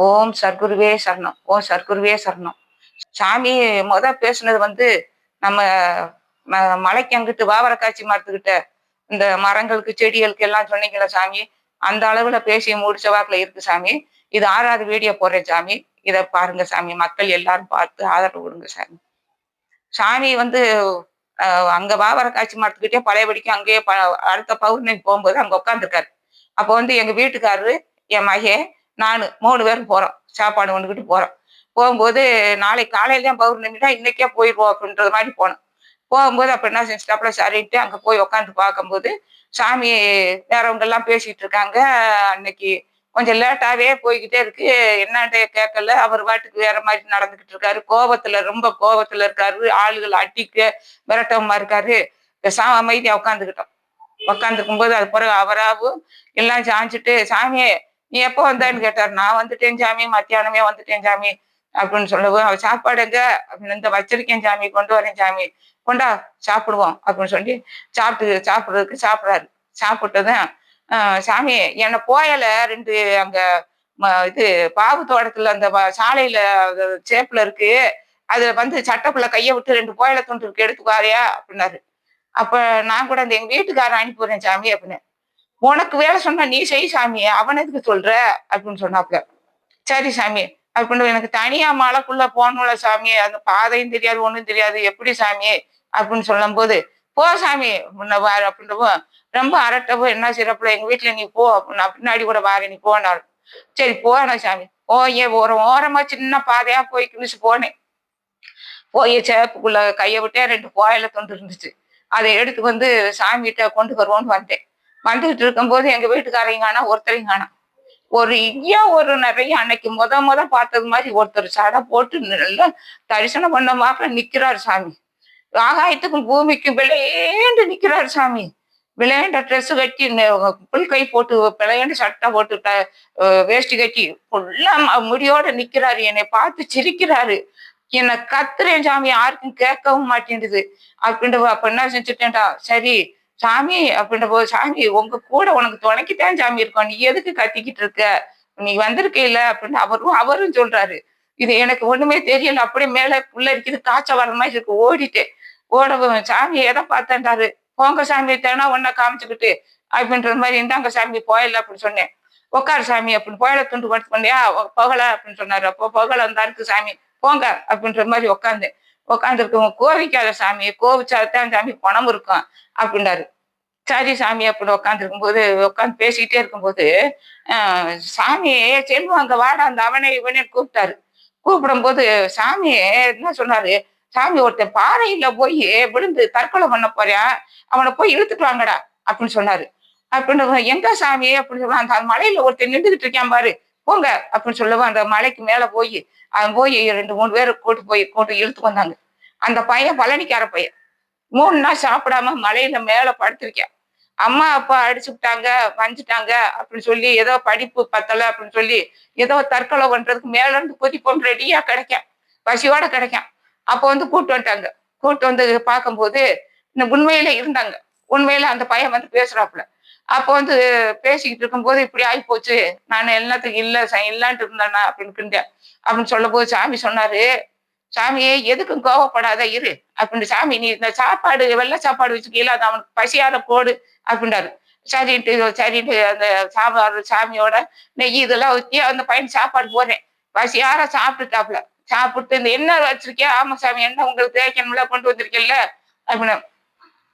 ஓம் சர்க்குருவே சரணம் ஓம் சர்க்குருவே சரணம். சாமி முத பேசுனது வந்து நம்ம ம- மலைக்கு அங்கிட்டு வாவரக்காட்சி மரத்துக்கிட்ட இந்த மரங்களுக்கு செடிகளுக்கு எல்லாம் சொன்னீங்களா சாமி? அந்த அளவுல பேசி முடிச்ச வாக்குல இருக்கு சாமி. இது ஆறாவது வீடியோ போடுறேன் சாமி. இதை பாருங்க சாமி. மக்கள் எல்லாரும் பார்த்து ஆதரவு கொடுங்க சாமி. சாமி வந்து அங்க வாவர காட்சி மரத்துக்கிட்டே பழையபடிக்கு அங்கேயே ப- அடுத்த பௌர்ணமி போகும்போது அங்க உட்காந்துருக்காரு அப்போ வந்து எங்க வீட்டுக்காரரு என் மகே நானு மூணு பேரும் போகிறோம் சாப்பாடு கொண்டுகிட்டு போகிறோம் போகும்போது நாளைக்கு காலையில தான் பௌர்ணமி இன்னைக்கே போயிடுவோம் அப்படின்றது மாதிரி போனோம். போகும்போது அப்போ என்ன செஞ்சுட்டாப்புல சரின்ட்டு அங்கே போய் உட்காந்து பார்க்கும்போது சாமி வேறவங்கெல்லாம் பேசிகிட்டு இருக்காங்க. அன்னைக்கு கொஞ்சம் லேட்டாகவே போய்கிட்டே இருக்கு. என்னன்ட்டு கேட்கல அவர் பாட்டுக்கு வேற மாதிரி நடந்துகிட்டு இருக்காரு. கோபத்துல ரொம்ப கோபத்துல இருக்காரு. ஆளுகள் அட்டிக்க விரட்டமா இருக்காரு. சாமி அமைதியா உட்காந்துக்கிட்டோம் உட்காந்துருக்கும் போது அது பிறகு அவராகவும் எல்லாம் சாஞ்சிட்டு சாமியே நீ எப்போ வந்தான்னு கேட்டார். நான் வந்துட்டேன் சாமி மத்தியானமே வந்துட்டேன் சாமி அப்படின்னு சொல்லவும் அவ சாப்பாடு எங்க அப்படின்னு இந்த வச்சிருக்கேன் சாமி கொண்டு வரேன் சாமி கொண்டா சாப்பிடுவோம் அப்படின்னு சொல்லி சாப்பிட்டு சாப்பிட்றதுக்கு சாப்பிட்றாரு. சாப்பிட்டதும் சாமி என்னை போயல. ரெண்டு அங்க ம- இது பாவு தோட்டத்துல அந்த சாலையில சேப்புல இருக்கு. அதுல வந்து சட்டப்புள்ள கையை விட்டு ரெண்டு போயல துண்டு இருக்கு எடுத்துக்காரியா அப்படின்னாரு. அப்ப நான் கூட அந்த எங்க வீட்டுக்காரன் அனுப்பி போறேன் சாமி அப்படின்னு. உனக்கு வேலை சொன்னா நீ செய் சாமி அவன் எதுக்கு சொல்ற? அப்படின்னு சொன்னாப்ல சரி சாமி அப்படின்னு எனக்கு தனியா மலைக்குள்ள போகணும்ல சாமி அந்த பாதையும் தெரியாது ஒண்ணும் தெரியாது எப்படி சாமி? அப்படின்னு சொல்லும் போது போ சாமி முன்ன வாரு அப்படின்றவும் ரொம்ப அரட்டவும் என்ன சிறப்புல எங்க வீட்டுல நீ போ நான் பின்னாடி கூட வாரு நீ போனாலும் சரி போன சாமி. போய் ஒரு ஓரமா சின்ன பாதையா போய் கிழிச்சு போனேன். போய் சேப்புக்குள்ள கையை விட்டே ரெண்டு கோயில தொண்டு இருந்துச்சு. அதை எடுத்து வந்து சாமிகிட்ட கொண்டு வருவோம்னு வந்தேன் வந்துகிட்டு இருக்கும்போது எங்க வீட்டுக்காரையும் காணா ஒருத்தரையும் காணா ஒரு இங்கேயா ஒரு நிறைய அன்னைக்கு முத முத பார்த்தது மாதிரி ஒருத்தர் சடை போட்டு நல்லா தரிசனம் பண்ண மாதிரி நிக்கிறார் சாமி. ஆகாயத்துக்கும் பூமிக்கும் விளையாண்டு நிக்கிறாரு சாமி. விளையாண்ட ட்ரெஸ் கட்டி புல் கை போட்டு விளையாண்டு சட்டை போட்டு வேஷ்டி கட்டி ஃபுல்லா முடியோட நிக்கிறாரு. என்னை பார்த்து சிரிக்கிறாரு. என்னை கத்துறேன் சாமி யாருக்கும் கேட்கவும் மாட்டேங்குது. அப்படின்ற அப்ப என்ன செஞ்சுட்டேன்டா? சரி சாமி அப்படின்ற போது சாமி உங்க கூட உனக்கு துணைக்குத்தான் சாமி இருக்கோம். நீ எதுக்கு கத்திக்கிட்டு இருக்க? நீ வந்திருக்க இல்ல அப்படின்னு அவரும் அவரும் சொல்றாரு. இது எனக்கு ஒண்ணுமே தெரியல. அப்படியே மேல புள்ள இருக்குது காய்ச்சல் வர மாதிரி இருக்கு. ஓடிட்டேன். ஓடவும் சாமி எதை பார்த்தேன்டாரு? போங்க சாமி தேனா ஒன்ன காமிச்சுக்கிட்டு. அப்படின்ற மாதிரி இருந்தாங்க சாமி போயல அப்படின்னு சொன்னேன். உட்காரு சாமி அப்படின்னு போயல துண்டு படுத்து பண்ணியா புகழ அப்படின்னு சொன்னாரு. அப்போ புகழ வந்தா இருக்கு சாமி. போங்க அப்படின்ற மாதிரி உட்காந்தேன் உட்காந்துருக்கவங்க கோவிக்காத சாமி கோவிச்சாதான் சாமி பணம் இருக்கும் அப்படின்னாரு சரி சாமி அப்படி உட்காந்துருக்கும் போது உட்காந்து பேசிக்கிட்டே இருக்கும்போது ஆஹ் சாமி செல்வம் அங்க வாடா அந்த அவனை இவனே கூப்பிட்டாரு. கூப்பிடும்போது சாமி என்ன சொன்னாரு? சாமி ஒருத்தன் பாறையில போய் விழுந்து தற்கொலை பண்ண போறான் அவனை போய் இழுத்துட்டு வாங்கடா அப்படின்னு சொன்னாரு. அப்படின்னு எங்க சாமி? அப்படின்னு சொல்லுவான் அந்த மலையில ஒருத்தன் நின்றுகிட்டு இருக்கான் பாரு. போங்க அப்படின்னு சொல்லவும் அந்த மலைக்கு மேல போய் அவன் போய் ரெண்டு மூணு பேர் கூட்டு போய் கூட்டு இழுத்து வந்தாங்க. அந்த பையன் பழனிக்கார பையன். மூணு நாள் சாப்பிடாம மலையில மேல படுத்திருக்கேன் அம்மா அப்பா அடிச்சுட்டாங்க வஞ்சிட்டாங்க அப்படின்னு சொல்லி ஏதோ படிப்பு பத்தல அப்படின்னு சொல்லி ஏதோ தற்கொலை பண்றதுக்கு மேல இருந்து கொதிப்போம் ரெடியா கிடைக்கும் பசியோட கிடைக்கும் அப்போ வந்து கூட்டு வந்துட்டாங்க. கூட்டு வந்து பார்க்கும்போது இந்த உண்மையில இருந்தாங்க. உண்மையில அந்த பையன் வந்து பேசுறாப்புல. அப்போ வந்து பேசிக்கிட்டு இருக்கும்போது இப்படி ஆகி போச்சு நான் எல்லாத்துக்கும் இல்லை ச- இல்லான்ட்டு இருந்தேண்ணா அப்படின்னு கிண்டேன் அப்படின்னு சொல்லும் போது சாமி சொன்னாரு சாமியே எதுக்கும் கோவப்படாத இரு. அப்படின்னு சாமி நீ இந்த சாப்பாடு வெள்ளை சாப்பாடு வச்சுக்கல அது அவனுக்கு பசியால போடு. அப்படின்றாரு. சரின்ட்டு சரின்ட்டு அந்த சாப்பாடு சாமியோட நெய் இதெல்லாம் ஊற்றி அந்த பையன் சாப்பாடு போறேன் பசியார சாப்பிட்டுட்டாப்புல சாப்பிட்டு இந்த என்ன வச்சிருக்கியா? ஆமா சாமி என்ன உங்களுக்கு தேய்க்கணும்ல கொண்டு வந்திருக்கேன்ல அப்படின்னு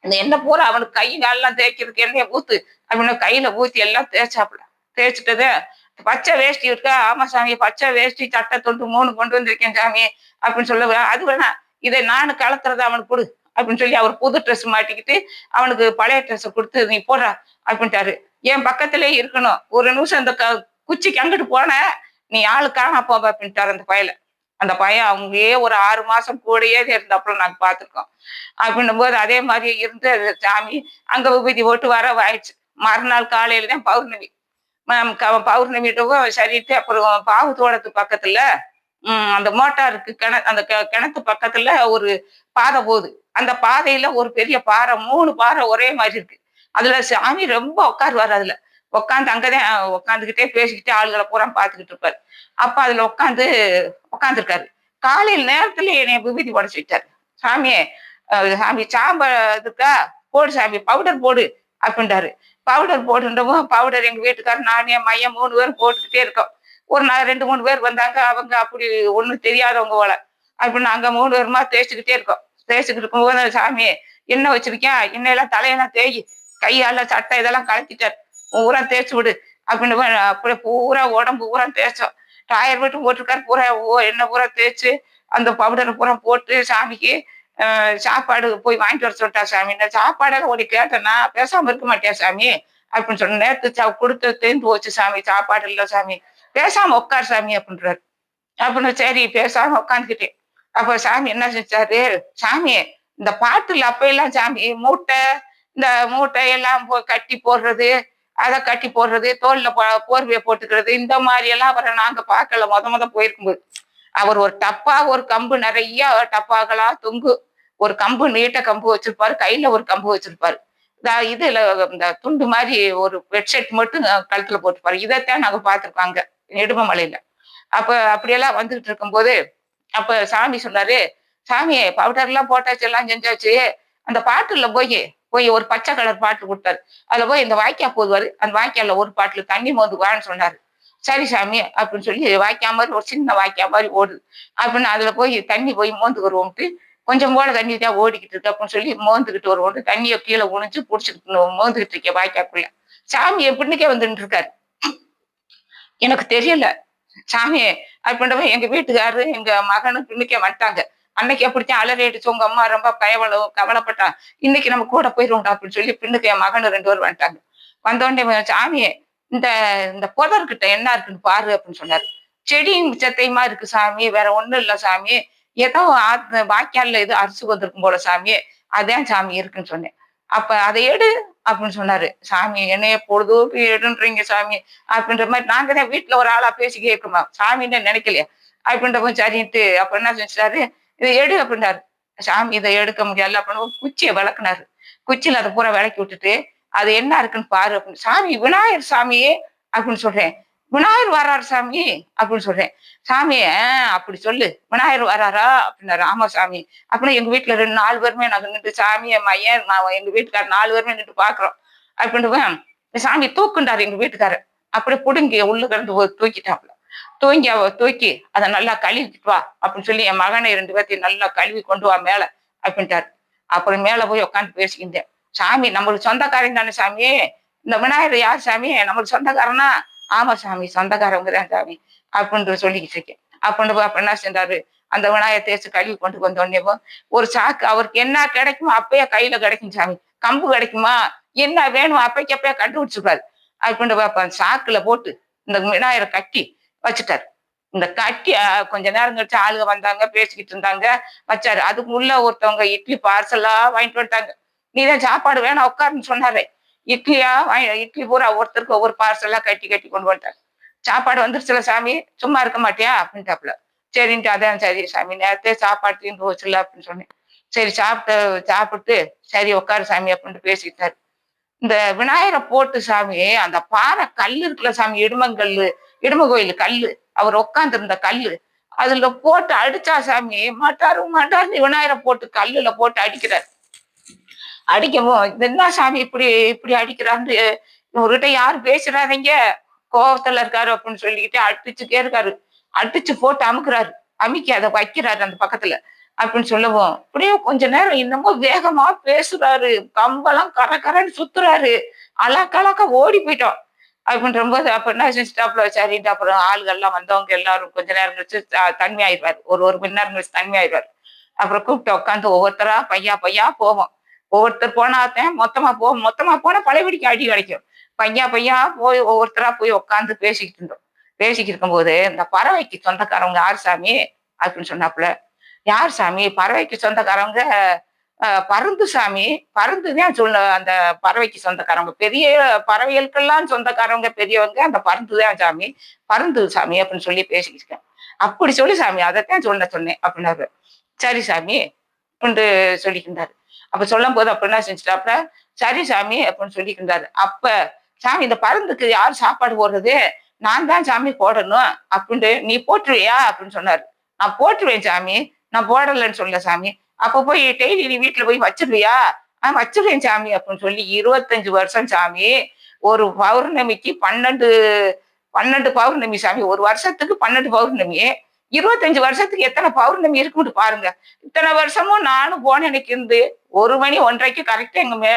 இந்த எண்ணெய் பூரா அவனுக்கு கை காலெல்லாம் தேய்க்கிறதுக்கு எண்ணெயை ஊத்து. அப்படின்னு கையில ஊத்தி எல்லாம் தேய்ச்சாப்புல. தேய்ச்சிட்டது. பச்சை வேஷ்டி இருக்கா? ஆமா சாமி பச்சை வேஷ்டி சட்டை தொண்டு மூணு கொண்டு வந்திருக்கேன் சாமி. அப்படின்னு சொல்ல அது வேணா. இதை நானு கலத்துறத அவனுக்கு கொடு. அப்படின்னு சொல்லி அவர் புது ட்ரெஸ் மாட்டிக்கிட்டு அவனுக்கு பழைய ட்ரெஸ் கொடுத்து நீ போடுறா அப்படின்ட்டாரு. என் பக்கத்திலே இருக்கணும். ஒரு நிமிஷம் அந்த க- குச்சிக்கு அங்கிட்டு போன நீ ஆளு காணா போவ. அப்படின்ட்டாரு அந்த பயலை. அந்த பையன் அவங்கயே ஒரு ஆறு மாசம் கூடயே இருந்தாப்புல நாங்கள் பார்த்துருக்கோம். அப்படின்னும் போது அதே மாதிரி இருந்து அது சாமி அங்க விபூதி போட்டு வர ஆயிடுச்சு மறுநாள் காலையில தான் பௌர்ணமி. பௌர்ணமிட்டவும் சரிட்டு அப்புறம் பாவு தோட்டத்து பக்கத்துல உம் அந்த மோட்டாருக்கு கிண அந்த கிணத்து பக்கத்துல ஒரு பாதை போகுது. அந்த பாதையில ஒரு பெரிய பாறை மூணு பாறை ஒரே மாதிரி இருக்கு. அதுல சாமி ரொம்ப உட்காருவாரு அதுல. உட்காந்து அங்கதான் உட்காந்துக்கிட்டே பேசிக்கிட்டே ஆளுகளை பூரா பார்த்துக்கிட்டு இருப்பாரு. அப்ப அதுல உட்காந்து உட்காந்துருக்காரு காலையில் நேரத்துல என்னைய விபூதி போட சொல்லிட்டாரு சாமியே சாமி சாம்ப இதுக்கா? போடு சாமி பவுடர் போடு அப்படின்றாரு. பவுடர் போட்டுன்றவும் பவுடர் எங்க வீட்டுக்காரர் நானே மையம் மூணு பேரும் போட்டுக்கிட்டே இருக்கோம். ஒரு நாள் ரெண்டு மூணு பேர் வந்தாங்க. அவங்க அப்படி ஒன்றும் தெரியாதவங்க போல. அப்படி நாங்க மூணு பேருமா தேய்ச்சிக்கிட்டே இருக்கோம். தேய்ச்சிக்கிட்டு இருக்கும்போது சாமி என்ன வச்சிருக்கேன் எண்ணெயெல்லாம் தலையெல்லாம் தேய் கையால சட்டை இதெல்லாம் கலத்திட்டார் பூரா தேய்ச்சி விடு. அப்படின்னு அப்படியே பூரா உடம்பு பூரா தேய்ச்சோம். டயர் மட்டும் போட்டிருக்காரு. பூரா ஓ- எண்ணெய் பூரா தேய்ச்சி அந்த பவுடரை பூரா போட்டு சாமிக்கு சாப்பாடு போய் வாங்கிட்டு வர சொல்லிட்டா சாமி. இந்த சாப்பாடெல்லாம் ஓடி கேட்டேன்னா பேசாம இருக்க மாட்டியா சாமி? அப்படின்னு சொன்ன நேரத்து சா கொடுத்து தேர்ந்து போச்சு சாமி சாப்பாடு இல்லை சாமி. பேசாம உட்கார் சாமி அப்படின்றாரு. அப்படின்னு சரி பேசாம உட்காந்துக்கிட்டேன். அப்ப சாமி என்ன செஞ்சாரு? சாமி இந்த பாட்டுல அப்ப எல்லாம் சாமி மூட்டை இந்த மூட்டை எல்லாம் போய் கட்டி போடுறது அதை கட்டி போடுறது தோல்ல போர்வையை போட்டுக்கிறது இந்த மாதிரி எல்லாம் அவரை நாங்க பார்க்கல. முத முத போயிருக்கும்போது. அவர் ஒரு டப்பா ஒரு கம்பு நிறைய டப்பாக்களா தொங்கு ஒரு கம்பு நீட்ட கம்பு வச்சிருப்பாரு கையில ஒரு கம்பு வச்சிருப்பாரு. இதுல இந்த துண்டு மாதிரி ஒரு பெட்ஷீட் மட்டும் கழுத்துல போட்டுப்பாரு. இதைத்தான் நாங்க பார்த்திருக்கோம் நெடுமலையில அப்ப அப்படியெல்லாம் வந்துகிட்டு இருக்கும்போது அப்ப சாமி சொன்னாரு சாமி பவுடர் எல்லாம் போட்டாச்சு எல்லாம் செஞ்சாச்சு. அந்த பாட்டுல போய் போய் ஒரு பச்சை கலர் பாட்டு கொடுத்தாரு. அதுல போய் இந்த வாய்க்கா போதுவாரு அந்த வாய்க்கால ஒரு பாட்டுல தண்ணி மோந்து வான்னு சொன்னாரு. சரி சாமி அப்படின்னு சொல்லி வாய்க்கா மாதிரி ஒரு சின்ன வாய்க்கா மாதிரி ஓடுது. அப்படின்னு அதுல போய் தண்ணி போய் மோந்து வருவோம்ட்டு கொஞ்சம் போல தண்ணி தான் ஓடிக்கிட்டு இருக்கு அப்படின்னு சொல்லி மோந்துக்கிட்டு வருவோம் தண்ணியை கீழே உணிச்சு புடிச்சுக்கிட்டு மோந்துக்கிட்டு இருக்கேன் வாய்க்காக்குள்ள. சாமி எப்படின்னுக்கே வந்துட்டு இருக்காரு. எனக்கு தெரியல. சாமி அப்படின்றவன் எங்க வீட்டுக்காரரு எங்க மகனு பின்னுக்கே வந்துட்டாங்க. அன்னைக்கு அப்படித்தான் அலறிடுச்சு உங்க அம்மா ரொம்ப கவலை கவலைப்பட்டான் இன்னைக்கு நம்ம கூட போயிருவோம்டா அப்படின்னு சொல்லி பின்னுக்கு என் மகனு ரெண்டு பேர் வந்துட்டாங்க. வந்தோடனே சாமியே இந்த இந்த புதர்கிட்ட என்ன இருக்குன்னு பாரு அப்படின்னு சொன்னாரு. செடியும் சத்தையுமா இருக்கு சாமி வேற ஒண்ணும் இல்ல சாமி. ஏதோ ஆத்து வாய்க்கால்ல இது அரிசி வந்திருக்கும் போல சாமி அதான் சாமி இருக்குன்னு சொன்னேன். அப்ப அதை எடு அப்படின்னு சொன்னாரு. சாமி என்னைய பொழுதும் எடுன்றீங்க சாமி அப்படின்ற மாதிரி நாங்க தான் வீட்டுல ஒரு ஆளா பேசி கேட்கணுமா? சாமின்னு நினைக்கலையா? அப்படின்றப்ப சரின்ட்டு அப்ப என்ன செஞ்சாரு இதை எடு அப்படின்றாரு. சாமி இதை எடுக்க முடியல அப்படின்னு குச்சியை விளக்குனாரு. குச்சியில அதை பூரா விளக்கி விட்டுட்டு அது என்ன இருக்குன்னு பாரு அப்படின்னு சாமி விநாயகர் சாமியே அப்படின்னு சொல்றேன். விநாயகர் வராரு சாமி அப்படின்னு சொல்றேன். சாமி அப்படி சொல்லு. விநாயகர் வராரா அப்படின்னாரு. ஆமா சாமி. அப்படின்னா எங்க வீட்டுல ரெண்டு நாலு பேருமே நாங்க நின்று சாமி மையன் நான் எங்க வீட்டுக்காரர் நாலு பேருமே நின்று பாக்குறோம். அப்படின்ட்டு சாமி தூக்குண்டாரு எங்க வீட்டுக்காரர். அப்படியே புடுங்கி உள்ள கிடந்து தூக்கிட்டாப்ல தூக்கிட்டாப்புல. தூங்கி அவ தூக்கி அதை நல்லா கழுவிட்டு வா அப்படின்னு சொல்லி என் மகனை ரெண்டு பேர்த்தையும் நல்லா கழுவி கொண்டு வா மேல அப்படின்ட்டாரு. அப்புறம் மேல போய் உட்காந்து பேசிக்கிட்டேன். சாமி நம்மளுக்கு சொந்தக்காரன் தானே சாமி? இந்த விநாயகர் யார் சாமி? நம்மளுக்கு சொந்தக்காரனா? ஆமா சாமி சொந்தக்காரவங்க தான் சாமி அப்படின்னு சொல்லிக்கிட்டு இருக்கேன். அப்படின்னு அப்ப என்ன செஞ்சாரு? அந்த விநாயகர் தேய்ச்சி கழுவி கொண்டு வந்த உடனே ஒரு சாக்கு அவருக்கு என்ன கிடைக்குமோ அப்பயே கையில கிடைக்கும் சாமி. கம்பு கிடைக்குமா? என்ன வேணும் அப்பைக்கு அப்பயே கண்டுபிடிச்சிருப்பாரு அப்படின்னு பாப்பா சாக்குல போட்டு இந்த விநாயகரை கட்டி வச்சுட்டாரு. இந்த கட்டி கொஞ்ச நேரம் கழிச்சு ஆளுங்க வந்தாங்க பேசிக்கிட்டு இருந்தாங்க வச்சாரு. அதுக்கு உள்ள ஒருத்தவங்க இட்லி பார்சலா வாங்கிட்டு வந்துட்டாங்க. நீதான் சாப்பாடு வேணாம் உட்காருன்னு சொன்னாரு. இட்லியா வாங்கி இட்லி பூரா ஒருத்தருக்கு ஒவ்வொரு பார்சலா கட்டி கட்டி கொண்டு வந்துட்டாங்க சாப்பாடு வந்துருச்சுல சாமி? சும்மா இருக்க மாட்டியா? அப்படின்ட்டாப்புல. சரின்ட்டு அதான் சரி சாமி நேரத்தே சாப்பாடு தீர்ந்து போச்சுல அப்படின்னு சொன்னேன். சரி சாப்பிட்டு சாப்பிட்டு சரி உட்காரு சாமி அப்படின்ட்டு பேசிக்கிட்டாரு. இந்த விநாயகரை போட்டு சாமி அந்த பாறை கல்லு இருக்குல்ல சாமி இடுமங்கல்லு இடும கோயில் கல்லு. அவர் உட்காந்துருந்த கல்லு. அதுல போட்டு அடிச்சா சாமி மாட்டாரு மாட்டாரு விநாயகரை போட்டு கல்லுல போட்டு அடிக்கிறார். அடிக்கவும் என்ன சாமி இப்படி இப்படி அடிக்கிறான்னு இவர்கிட்ட யாரும் பேசுறாதீங்க கோபத்துல இருக்காரு அப்படின்னு சொல்லிக்கிட்டு அடிச்சுட்டே இருக்காரு. அடிச்சு போட்டு அமுக்குறாரு. அமுக்கி அதை வைக்கிறாரு அந்த பக்கத்துல. அப்படின்னு சொல்லவும் அப்படியே கொஞ்ச நேரம் இன்னமும் வேகமா பேசுறாரு. கம்பெல்லாம் கர கரன்னு சுத்துறாரு. அலாக்கலாக்க ஓடி போயிட்டோம். அப்படின்னு ரொம்ப அப்போ என்ன ஸ்டாப்ல சரின்ட்டு அப்புறம் ஆளுகள்லாம் வந்தவங்க எல்லாரும் கொஞ்ச நேரம் கழிச்சு த- ஒரு ஒரு மணி நேரம் கழிச்சு தனிமை ஆயிடுவாரு அப்புறம் கூப்பிட்டு உட்காந்து ஒவ்வொருத்தரா பையா பையா போவோம். ஒவ்வொருத்தர் போனாத்தான் மொத்தமா போவோம் மொத்தமா போனா பழையபடிக்கு அடி கிடைக்கும் பையா பையா போய் ஒவ்வொருத்தரா போய் உட்காந்து பேசிக்கிட்டு இருந்தோம். பேசிக்கிட்டு இருக்கும்போது இந்த பறவைக்கு சொந்தக்காரவங்க யார் சாமி? அப்படின்னு சொன்னாப்புல. யார் சாமி? பறவைக்கு சொந்தக்காரவங்க பருந்து சாமி பருந்து தான் சொல்ல அந்த பறவைக்கு சொந்தக்காரவங்க பெரிய பறவைகளுக்கெல்லாம் சொந்தக்காரவங்க பெரியவங்க அந்த பருந்து தான் சாமி பருந்து சாமி அப்படின்னு சொல்லி பேசிக்கிட்டேன் அப்படி சொல்லி சாமி அதைத்தான் சொல்ல சொன்னேன் அப்படின்னாரு. சரி சாமி அப்படின்னு சொல்லிக்கிட்டாரு அப்ப சொல்லும் போது அப்படின்னா என்ன செஞ்சுட்டாப்புல சரி சாமி அப்படின்னு சொல்லிக்கிட்டாரு அப்ப சாமி இந்த பருந்துக்கு யார் சாப்பாடு போடுறது? நான் தான் சாமி போடணும் அப்படின்ட்டு நீ போட்டுருவியா அப்படின்னு சொன்னாரு. நான் போட்டுருவேன் சாமி நான் போடலைன்னு சொல்ல சாமி. அப்போ போய் டெய்லி நீ வீட்டுல போய் வச்சிருவியா? ஆஹ் வச்சிருவேன் சாமி அப்படின்னு சொல்லி இருபத்தஞ்சு வருஷம் சாமி ஒரு பௌர்ணமிக்கு பன்னெண்டு பன்னெண்டு பௌர்ணமி சாமி ஒரு வருஷத்துக்கு பன்னெண்டு பௌர்ணமி. இருபத்தஞ்சு வருஷத்துக்கு எத்தனை பௌர்ணமி இருக்குன்னு பாருங்க. இத்தனை வருஷமும் நானும் போன எனக்கு இருந்து ஒரு மணி ஒன்றரைக்கு கரெக்டா எங்க மே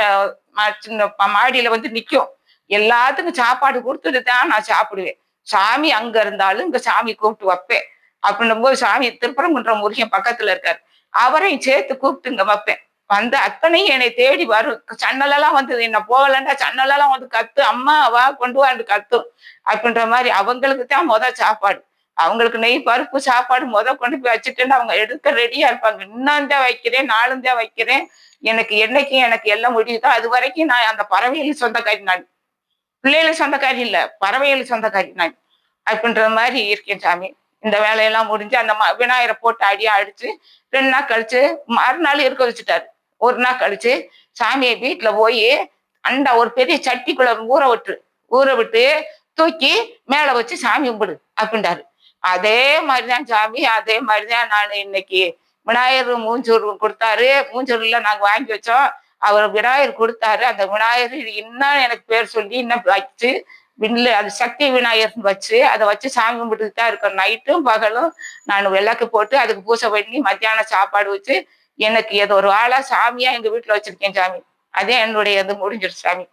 சின்ன மாடியில் மாடியில வந்து நிக்கும். எல்லாத்துக்கும் சாப்பாடு கொடுத்துட்டு தான் நான் சாப்பிடுவேன். சாமி அங்க இருந்தாலும் இங்க சாமி கூப்பிட்டு வைப்பேன். அப்படின்னும் போது சாமி திருப்பரங்குன்ற முருகன் பக்கத்துல இருக்காரு. அவரையும் சேர்த்து கூப்பிட்டுங்க வைப்பேன். வந்து அத்தனையும் என்னை தேடி வரும். சன்னலெல்லாம் வந்து என்ன போகலண்டா சன்னலெல்லாம் வந்து கத்து அம்மா வா கொண்டு வாண்டு கத்தும். அப்படின்ற மாதிரி அவங்களுக்கு தான் முத சாப்பாடு. அவங்களுக்கு நெய் பருப்பு சாப்பாடு முத கொண்டு போய் வச்சுட்டுன்னு அவங்க எடுக்க ரெடியா இருப்பாங்க. இன்னும் தான் வைக்கிறேன் நாளும் தான் வைக்கிறேன். எனக்கு என்னைக்கும் எனக்கு எல்லாம் முடியுதோ அது வரைக்கும் நான் அந்த பறவைகள் சொந்தக்காரி நான். பிள்ளைகளுக்கு சொந்தக்காரி இல்ல பறவைகளுக்கு சொந்தக்காரி நான். அப்படின்ற மாதிரி இருக்கேன் சாமி. இந்த வேலையெல்லாம் முடிஞ்சு அந்த ம- விநாயகரை போட்டு அடியா அடிச்சு ரெண்டு நாள் கழிச்சு மறுநாள் இருக்க வச்சுட்டாரு. ஒரு நாள் கழிச்சு சாமியை வீட்டுல போய் அண்டா ஒரு பெரிய சட்டிக்குள்ள ஊற விட்டு ஊற விட்டு தூக்கி மேல வச்சு சாமி கும்பிடு அப்படின்றாரு. அதே மாதிரிதான் சாமி அதே மாதிரிதான் நான் இன்னைக்கு விநாயகர் மூஞ்சூர் கொடுத்தாரு. மூஞ்சூர்ல நாங்க வாங்கி வச்சோம். அவர் விநாயகர் கொடுத்தாரு. அந்த விநாயகர் இன்னும் எனக்கு பேர் சொல்லி இன்னும் வச்சு விண்ணில் அது சக்தி விநாயகர்னு வச்சு அதை வச்சு சாமி கும்பிட்டுட்டு தான் இருக்கேன் நைட்டும் பகலும் நான் விளக்கு போட்டு அதுக்கு பூஜை பண்ணி மத்தியானம் சாப்பாடு வச்சு எனக்கு ஏதோ ஒரு ஆளா சாமியா எங்க வீட்டுல வச்சிருக்கேன் சாமி. அதே என்னுடைய இது முடிஞ்சிருச்சு சாமி.